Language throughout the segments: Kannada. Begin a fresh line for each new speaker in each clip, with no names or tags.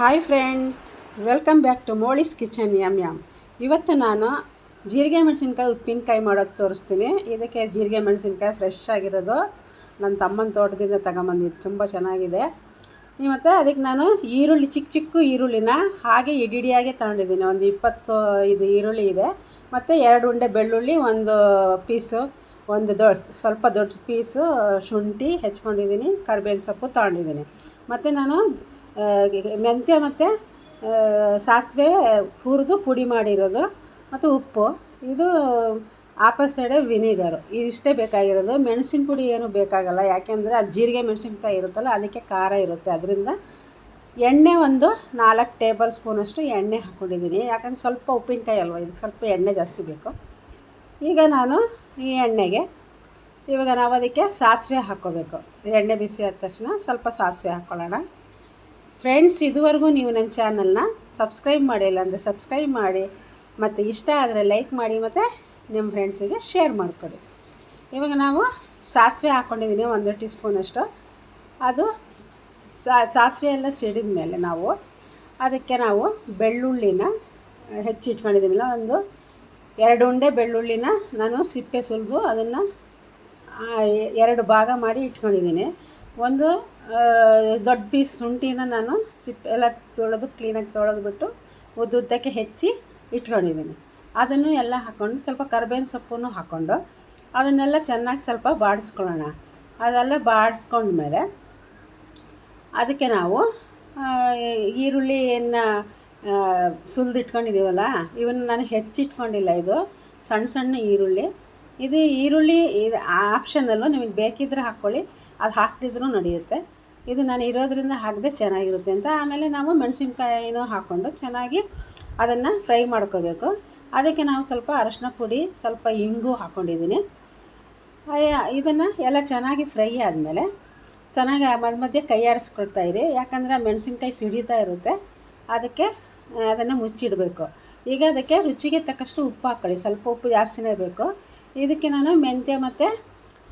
Hi friends welcome back to Moli's kitchen yum yum ಇವತ್ತು ನಾನು ಜೀರಿಗೆ ಮೆಣಸಿನ್ಕಾಯಿ ಉಪ್ಪಿನಕಾಯಿ ಮಾಡೋದು ತೋರಿಸ್ತೀನಿ. ಇದಕ್ಕೆ ಜೀರಿಗೆ ಮೆಣಸಿನ್ಕಾಯಿ ಫ್ರೆಶ್ ಆಗಿರೋದು. ನನ್ನ ತಮ್ಮನ ತೋಟದಿಂದ ತಗೊಂಬಂದಿದ್ದು, ತುಂಬ ಚೆನ್ನಾಗಿದೆ. ಮತ್ತು ಅದಕ್ಕೆ ನಾನು ಈರುಳ್ಳಿ, ಚಿಕ್ಕ ಚಿಕ್ಕ ಈರುಳ್ಳಿನ ಹಾಗೆ ಇಡಿಡಿಯಾಗೆ ತಗೊಂಡಿದ್ದೀನಿ. ಒಂದು ಇಪ್ಪತ್ತು, ಇದು ಈರುಳ್ಳಿ ಇದೆ. ಮತ್ತು ಎರಡು ಉಂಡೆ ಬೆಳ್ಳುಳ್ಳಿ, ಒಂದು ಪೀಸು ಒಂದು ದೊಡ್ಡ, ಸ್ವಲ್ಪ ದೊಡ್ಡ ಪೀಸು ಶುಂಠಿ ಹೆಚ್ಕೊಂಡಿದ್ದೀನಿ. ಕರ್ಬೇವಿನ ಸೊಪ್ಪು ತಗೊಂಡಿದ್ದೀನಿ. ಮತ್ತು ನಾನು ಮೆಂತ್ಯ ಮತ್ತು ಸಾಸಿವೆ, ಹುರಿದು ಪುಡಿ ಮಾಡಿರೋದು, ಮತ್ತು ಉಪ್ಪು. ಇದು ಆಪಲ್ ಸೈಡೆ ವಿನಿಗರು. ಇದಿಷ್ಟೇ ಬೇಕಾಗಿರೋದು. ಮೆಣಸಿನ ಪುಡಿ ಏನು ಬೇಕಾಗಲ್ಲ. ಯಾಕೆಂದರೆ ಅದು ಜೀರಿಗೆ ಮೆಣಸಿನ್ಕಾಯಿ ಇರುತ್ತಲ್ಲ, ಅದಕ್ಕೆ ಖಾರ ಇರುತ್ತೆ. ಅದರಿಂದ ಎಣ್ಣೆ ಒಂದು ನಾಲ್ಕು ಟೇಬಲ್ ಸ್ಪೂನಷ್ಟು ಎಣ್ಣೆ ಹಾಕ್ಕೊಂಡಿದ್ದೀನಿ ಯಾಕಂದ್ರೆ ಸ್ವಲ್ಪ ಉಪ್ಪಿನಕಾಯಿ ಅಲ್ವ, ಇದಕ್ಕೆ ಸ್ವಲ್ಪ ಎಣ್ಣೆ ಜಾಸ್ತಿ ಬೇಕು. ಈಗ ನಾನು ಈ ಎಣ್ಣೆಗೆ, ಇವಾಗ ನಾವು ಅದಕ್ಕೆ ಸಾಸಿವೆ ಹಾಕ್ಕೋಬೇಕು. ಎಣ್ಣೆ ಬಿಸಿ ಆದ ತಕ್ಷಣ ಸ್ವಲ್ಪ ಸಾಸಿವೆ ಹಾಕ್ಕೊಳ್ಳೋಣ. ಫ್ರೆಂಡ್ಸ್ ಇದುವರೆಗೂ ನೀವು ನನ್ನ ಚಾನಲ್ನ ಸಬ್ಸ್ಕ್ರೈಬ್ ಮಾಡಿಲ್ಲ ಅಂದರೆ ಸಬ್ಸ್ಕ್ರೈಬ್ ಮಾಡಿ, ಮತ್ತು ಇಷ್ಟ ಆದರೆ ಲೈಕ್ ಮಾಡಿ, ಮತ್ತು ನಿಮ್ಮ ಫ್ರೆಂಡ್ಸಿಗೆ ಶೇರ್ ಮಾಡಿಕೊಡಿ ಇವಾಗ ನಾವು ಸಾಸಿವೆ ಹಾಕ್ಕೊಂಡಿದ್ದೀನಿ ಒಂದು ಟೀ ಸ್ಪೂನಷ್ಟು ಅದು ಸಾಸಿವೆ ಎಲ್ಲ ಸಿಡಿದ ಮೇಲೆ ನಾವು ಅದಕ್ಕೆ ನಾವು ಬೆಳ್ಳುಳ್ಳಿನ ಹೆಚ್ಚಿಟ್ಕೊಂಡಿದ್ದೀನಲ್ಲ ಒಂದು ಎರಡು ಉಂಡೆ ಬೆಳ್ಳುಳ್ಳಿನ ನಾನು ಸಿಪ್ಪೆ ಸುಲಿದು ಅದನ್ನು ಎರಡು ಭಾಗ ಮಾಡಿ ಇಟ್ಕೊಂಡಿದ್ದೀನಿ. ಒಂದು ದೊಡ್ಡ ಪೀಸ್ ಶುಂಠಿನ ನಾನು ಸಿಪ್ಪೆ ಎಲ್ಲ ತೊಳೆದು ಕ್ಲೀನಾಗಿ ತೊಳೆದ್ಬಿಟ್ಟು ಉದ್ದುದ್ದಕ್ಕೆ ಹೆಚ್ಚಿ ಇಟ್ಕೊಂಡಿದ್ದೀನಿ. ಅದನ್ನು ಎಲ್ಲ ಹಾಕ್ಕೊಂಡು ಸ್ವಲ್ಪ ಕರ್ಬೇವಿನ ಸೊಪ್ಪನ್ನು ಹಾಕ್ಕೊಂಡು ಅದನ್ನೆಲ್ಲ ಚೆನ್ನಾಗಿ ಸ್ವಲ್ಪ ಬಾಡಿಸ್ಕೊಳ್ಳೋಣ. ಅದೆಲ್ಲ ಬಾಡಿಸ್ಕೊಂಡ್ಮೇಲೆ ಅದಕ್ಕೆ ನಾವು ಈರುಳ್ಳಿ ಏನು ಸುಲಿದಿಟ್ಕೊಂಡಿದ್ದೀವಲ್ಲ, ಇವನ್ನ ನಾನು ಹೆಚ್ಚಿಟ್ಕೊಂಡಿಲ್ಲ. ಇದು ಸಣ್ಣ ಸಣ್ಣ ಈರುಳ್ಳಿ. ಇದು ಈರುಳ್ಳಿ, ಇದು ಆಪ್ಷನಲ್ಲೂ ನಿಮಗೆ ಬೇಕಿದ್ದರೆ ಹಾಕ್ಕೊಳ್ಳಿ. ಅದು ಹಾಕ್ತಿದ್ರೂ ನಡೆಯುತ್ತೆ. ಇದು ನಾನು ಇರೋದರಿಂದ ಹಾಕಿದೆ ಚೆನ್ನಾಗಿರುತ್ತೆ ಅಂತ. ಆಮೇಲೆ ನಾವು ಮೆಣಸಿನ್ಕಾಯಿನೂ ಹಾಕ್ಕೊಂಡು ಚೆನ್ನಾಗಿ ಅದನ್ನು ಫ್ರೈ ಮಾಡ್ಕೋಬೇಕು. ಅದಕ್ಕೆ ನಾವು ಸ್ವಲ್ಪ ಅರಶಿನ ಪುಡಿ, ಸ್ವಲ್ಪ ಇಂಗು ಹಾಕ್ಕೊಂಡಿದ್ದೀನಿ. ಇದನ್ನು ಎಲ್ಲ ಚೆನ್ನಾಗಿ ಫ್ರೈ ಆದಮೇಲೆ ಚೆನ್ನಾಗಿ ಮಧ್ಯ ಮಧ್ಯೆ ಕೈ ಇರಿ. ಯಾಕಂದರೆ ಮೆಣಸಿನ್ಕಾಯಿ ಸಿಡಿತಾ ಇರುತ್ತೆ. ಅದಕ್ಕೆ ಅದನ್ನು ಮುಚ್ಚಿಡಬೇಕು. ಈಗ ಅದಕ್ಕೆ ರುಚಿಗೆ ತಕ್ಕಷ್ಟು ಉಪ್ಪು ಹಾಕ್ಕೊಳ್ಳಿ. ಸ್ವಲ್ಪ ಉಪ್ಪು ಜಾಸ್ತಿನೇ ಬೇಕು. ಇದಕ್ಕೆ ನಾನು ಮೆಂತ್ಯ ಮತ್ತು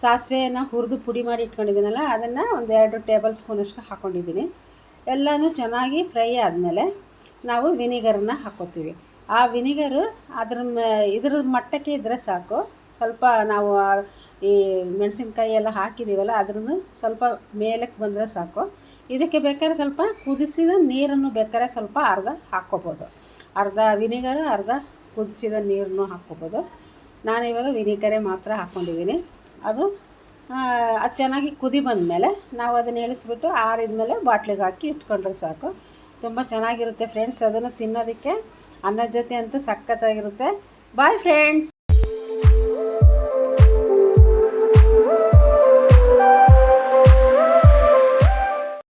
ಸಾಸಿವೆಯನ್ನು ಹುರಿದು ಪುಡಿ ಮಾಡಿ ಇಟ್ಕೊಂಡಿದ್ದೀನಲ್ಲ, ಅದನ್ನು ಒಂದು ಎರಡು ಟೇಬಲ್ ಸ್ಪೂನಷ್ಟು ಹಾಕ್ಕೊಂಡಿದ್ದೀನಿ ಎಲ್ಲನೂ ಚೆನ್ನಾಗಿ ಫ್ರೈ ಆದಮೇಲೆ ನಾವು ವಿನಿಗರನ್ನು ಹಾಕ್ಕೋತೀವಿ ಆ ವಿನಿಗರು ಅದ್ರ ಇದ್ರ ಮಟ್ಟಕ್ಕೆ ಇದ್ದರೆ ಸಾಕು. ಸ್ವಲ್ಪ ನಾವು ಈ ಮೆಣಸಿನ್ಕಾಯಿ ಎಲ್ಲ ಹಾಕಿದ್ದೀವಲ್ಲ ಅದ್ರದ್ದು ಸ್ವಲ್ಪ ಮೇಲಕ್ಕೆ ಬಂದರೆ ಸಾಕು. ಇದಕ್ಕೆ ಬೇಕಾದ್ರೆ ಸ್ವಲ್ಪ ಕುದಿಸಿದ ನೀರನ್ನು ಬೇಕಾದ್ರೆ ಸ್ವಲ್ಪ ಅರ್ಧ ಹಾಕ್ಕೋಬೋದು. ಅರ್ಧ ವಿನಿಗರ್, ಅರ್ಧ ಕುದಿಸಿದ ನೀರನ್ನು ಹಾಕ್ಕೋಬೋದು. ನಾನು ಇವಾಗ ವಿನಿಗರೇ ಮಾತ್ರ ಹಾಕ್ಕೊಂಡಿದ್ದೀನಿ ಅದು ಅದು ಚೆನ್ನಾಗಿ ಕುದಿ ಬಂದಮೇಲೆ ನಾವು ಅದನ್ನು ಇಳಿಸ್ಬಿಟ್ಟು ಆರಿದ ಮೇಲೆ ಬಾಟ್ಲಿಗೆ ಹಾಕಿ ಇಟ್ಕೊಂಡ್ರೆ ಸಾಕು. ತುಂಬ ಚೆನ್ನಾಗಿರುತ್ತೆ ಫ್ರೆಂಡ್ಸ್, ಅದನ್ನು ತಿನ್ನೋದಕ್ಕೆ ಅನ್ನದ ಜೊತೆ ಅಂತೂ ಸಖತ್ತಾಗಿರುತ್ತೆ. Bye friends